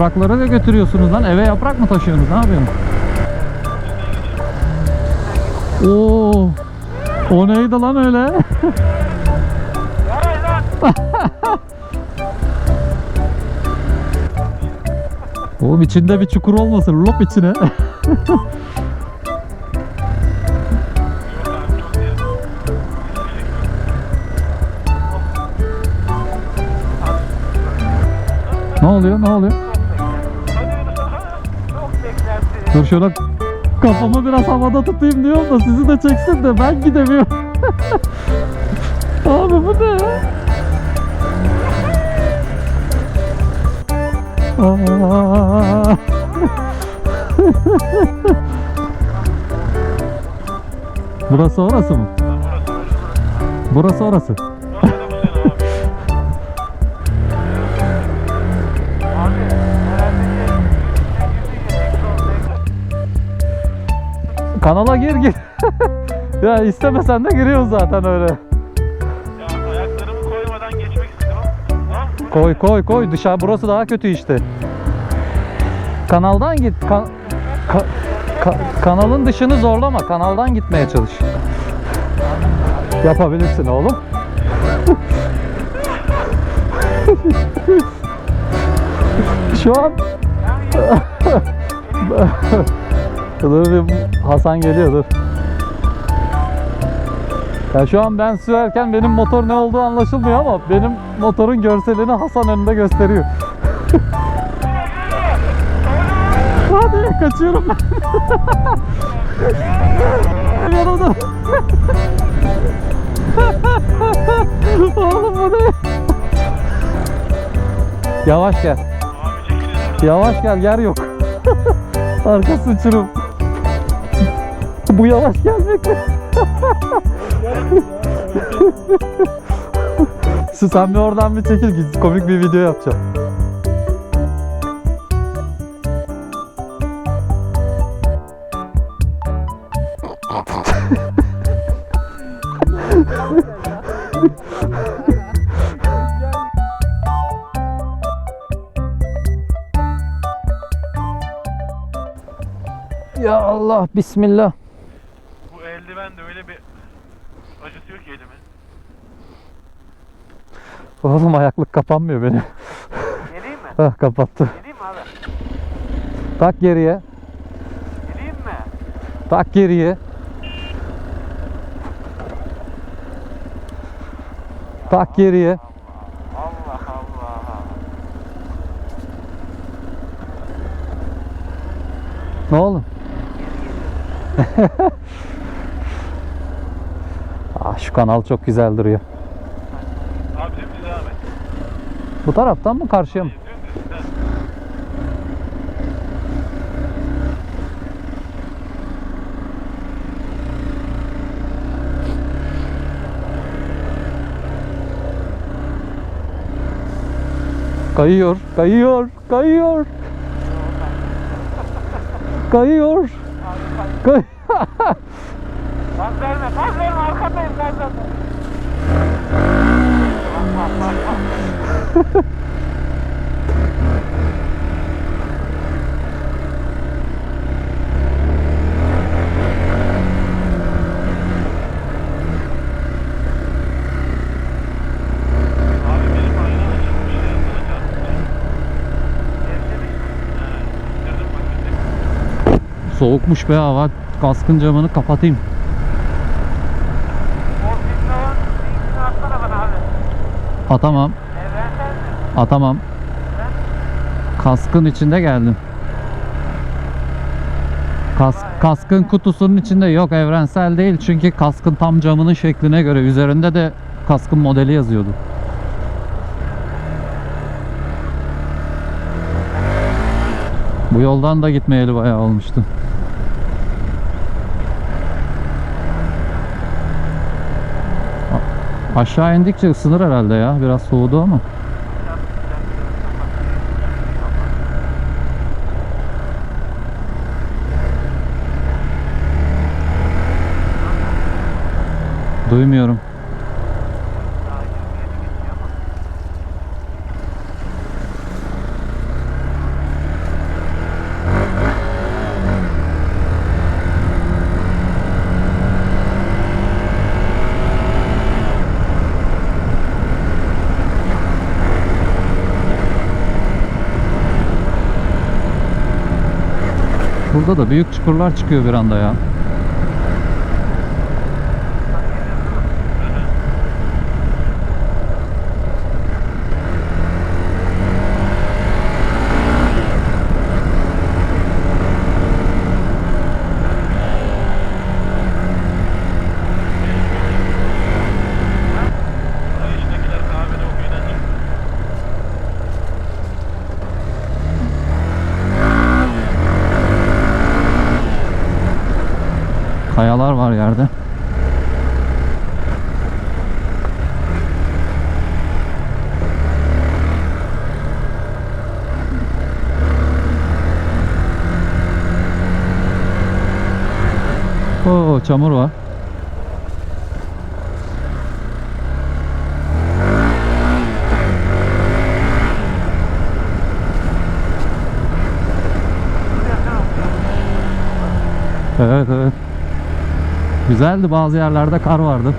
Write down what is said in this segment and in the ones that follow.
Yaprakları da götürüyorsunuz lan. Eve yaprak mı taşıyorsunuz? Ne yapıyorsunuz? Oo. O neydi lan öyle? Oğlum içinde bir çukur olmasın. Lop içine. ne oluyor? Ne oluyor? Dur şöyle kafamı biraz havada tutayım diyorum da sizi de çeksin de ben gidemiyorum. Abi bu ne. Burası orası mı? Burası orası. Kanala gir gir. ya istemesen de giriyorsun zaten öyle. Ya ayaklarımı koymadan geçmek ama. Lan Koy koy koy dışarı burası daha kötü işte. Kanaldan git. Ka- ka- ka- kanalın dışını zorlama. Kanaldan gitmeye çalış. Yapabilirsin oğlum. Şu an dur bir Hasan geliyor dur. Ya şu an ben sürerken benim motor ne olduğu anlaşılmıyor ama benim motorun görselini Hasan önünde gösteriyor. Hadi kaçıyorum ben. Yanımda. Oğlum bu ne? Yavaş gel. Yavaş gel yer yok. Arkası uçurum. Bu yavaş gelmek mi? Su sen bir oradan bir çekil. Komik bir video yapacağım. Ya Allah bismillah. Eldiven de öyle bir acıtıyor ki elimi. Oğlum ayaklık kapanmıyor benim. Geleyim mi? Hah kapattı. Geleyim mi abi? Tak geriye. Geleyim mi? Tak geriye. Tak geriye. Allah Allah. Ne oğlum? şu kanal çok güzel duruyor. Abi dümdüz devam et. Bu taraftan mı karşıya mı? Dümdüz. Kayıyor, kayıyor, kayıyor. Kayıyor. Kay Gaz verme, gaz verme arkadayım. Dedim bak bir Soğukmuş be hava. Kaskın camını kapatayım. Atamam, atamam. Kaskın içinde geldim. Kas, kaskın kutusunun içinde yok evrensel değil çünkü kaskın tam camının şekline göre üzerinde de kaskın modeli yazıyordu. Bu yoldan da gitmeyeli bayağı olmuştu. Aşağı indikçe ısınır herhalde ya. Biraz soğudu ama. Duymuyorum. Şurada da büyük çukurlar çıkıyor bir anda ya. Oo çamur var. Evet evet. Güzeldi bazı yerlerde kar vardı.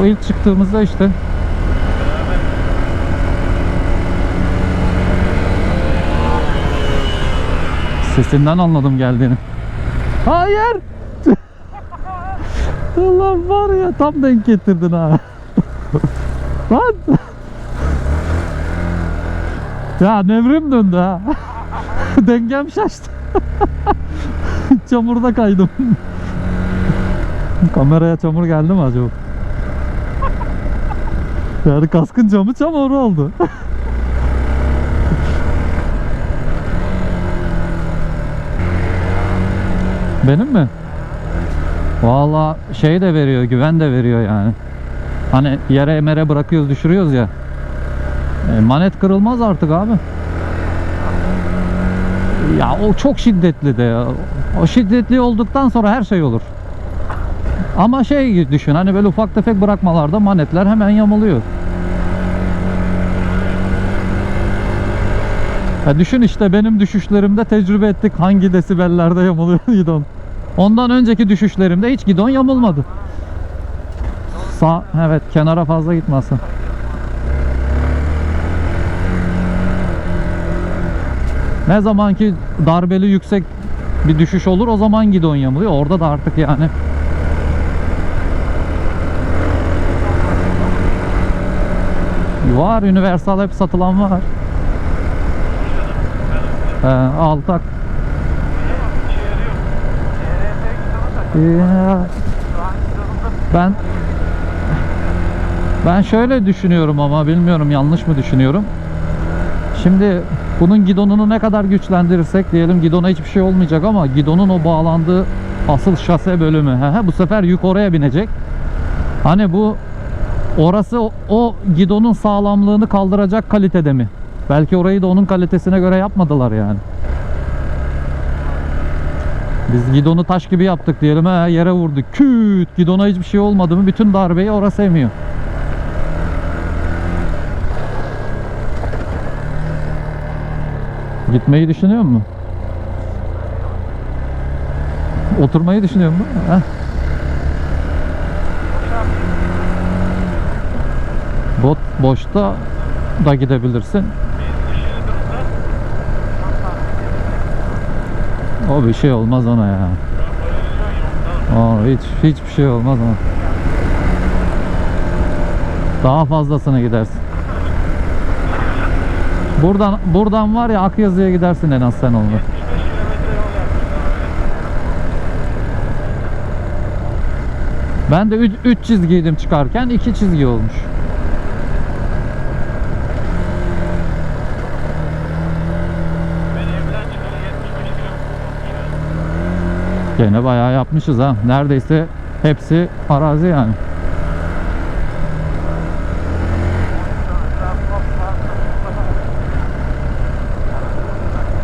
O ilk çıktığımızda işte. Sesinden anladım geldiğini. Hayır. Allah var ya tam denk getirdin ha. Lan. ya nevrim döndü ha. Dengem şaştı. Çamurda kaydım. Kameraya çamur geldi mi acaba? Yani kaskın camı çamur oldu. Benim mi? Valla şey de veriyor, güven de veriyor yani. Hani yere emere bırakıyoruz, düşürüyoruz ya. E, manet kırılmaz artık abi. Ya o çok şiddetli de ya. O şiddetli olduktan sonra her şey olur. Ama şey düşün hani böyle ufak tefek bırakmalarda manetler hemen yamuluyor. Ya düşün işte benim düşüşlerimde tecrübe ettik hangi desibellerde yamuluyor gidon. Ondan önceki düşüşlerimde hiç gidon yamulmadı. Sağ, evet kenara fazla gitmesin. Ne zaman ki darbeli yüksek bir düşüş olur o zaman gidon yamuluyor. Orada da artık yani Var universal hep satılan var. Ee, al Ya, ben ben şöyle düşünüyorum ama bilmiyorum yanlış mı düşünüyorum. Şimdi bunun gidonunu ne kadar güçlendirirsek diyelim gidona hiçbir şey olmayacak ama gidonun o bağlandığı asıl şase bölümü he, he, bu sefer yük oraya binecek. Hani bu orası o, o gidonun sağlamlığını kaldıracak kalitede mi? Belki orayı da onun kalitesine göre yapmadılar yani. Biz gidonu taş gibi yaptık diyelim ha yere vurduk. Küt gidona hiçbir şey olmadı mı bütün darbeyi orası emiyor. Gitmeyi düşünüyor mu? Oturmayı düşünüyor mu? Heh. Bot boşta da gidebilirsin. O bir şey olmaz ona ya. O hiç hiçbir şey olmaz ona. Daha fazlasını gidersin. Buradan buradan var ya Akyazı'ya gidersin en az sen onunla. 75 kilometre yol yaptık abi. Ben de 3 çizgiydim çıkarken 2 çizgi olmuş. Ben evden çıkalı 75 kilometre olmuş ya. Gene bayağı yapmışız ha. Neredeyse hepsi arazi yani.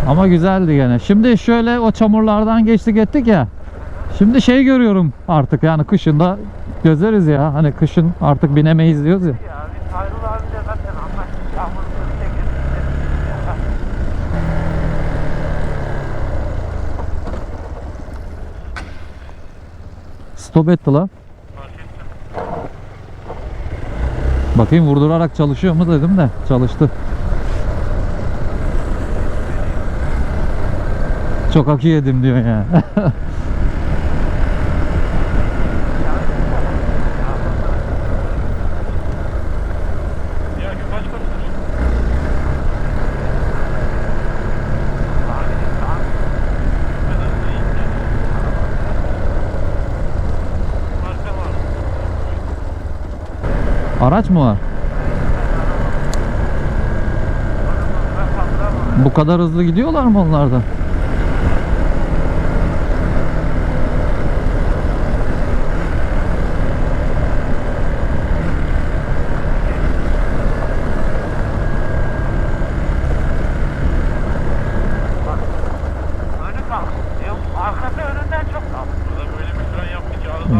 Ama güzeldi gene. Şimdi şöyle o çamurlardan geçtik ettik ya. Şimdi şey görüyorum artık yani kışında gözeriz ya. Hani kışın artık binemeyiz diyoruz ya. Stop etti la. Bakayım vurdurarak çalışıyor mu dedim de çalıştı. Çok akü yedim diyor. Ya Araç mı var? Bu kadar hızlı gidiyorlar mı ki arada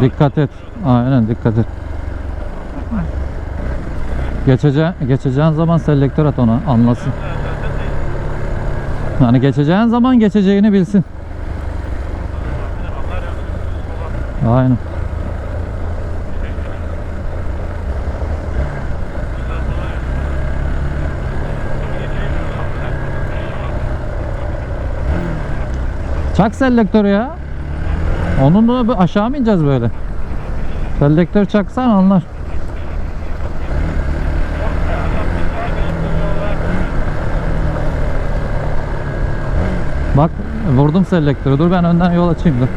Dikkat et. Aynen dikkat et. Geçece geçeceğin zaman selektör at ona anlasın. Yani geçeceğin zaman geçeceğini bilsin. Aynen. Çak selektörü ya. Onunla bir aşağı mı ineceğiz böyle? Selektör çaksan anlar. Bak vurdum selektörü. Dur ben önden yol açayım dur.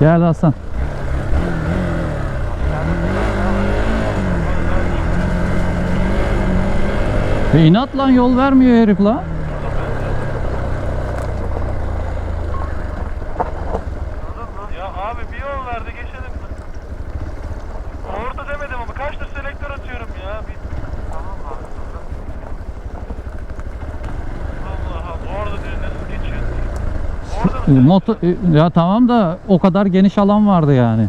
Gel Hasan. E inat lan yol vermiyor herif la. Ya abi bir yol verdi geçelim mi? Orada demedim ama kaçtır selektör atıyorum ya. Bir... Tamam abi. Allah Allah orada diyor nasıl geçiyorsun? Orada mı? Motor ya tamam da o kadar geniş alan vardı yani. Ya.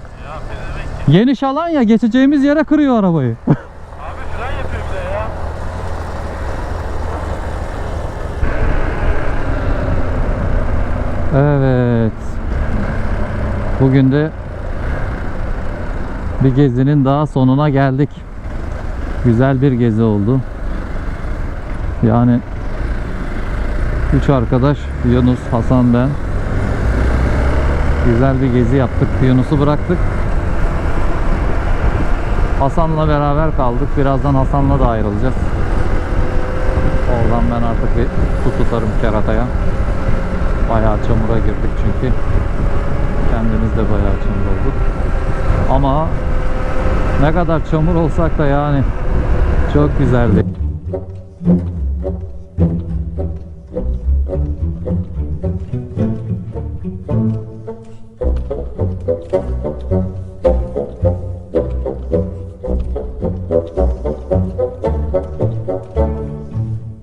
Geniş alan ya geçeceğimiz yere kırıyor arabayı. Abi fren yapıyor bir de ya. Evet. Bugün de bir gezinin daha sonuna geldik. Güzel bir gezi oldu. Yani üç arkadaş Yunus, Hasan ben güzel bir gezi yaptık. Yunus'u bıraktık. Hasan'la beraber kaldık. Birazdan Hasan'la da ayrılacağız. Oradan ben artık bir su tutarım kerataya. Bayağı çamura girdik çünkü. Kendimiz de bayağı çamur olduk. Ama ne kadar çamur olsak da yani çok güzeldi.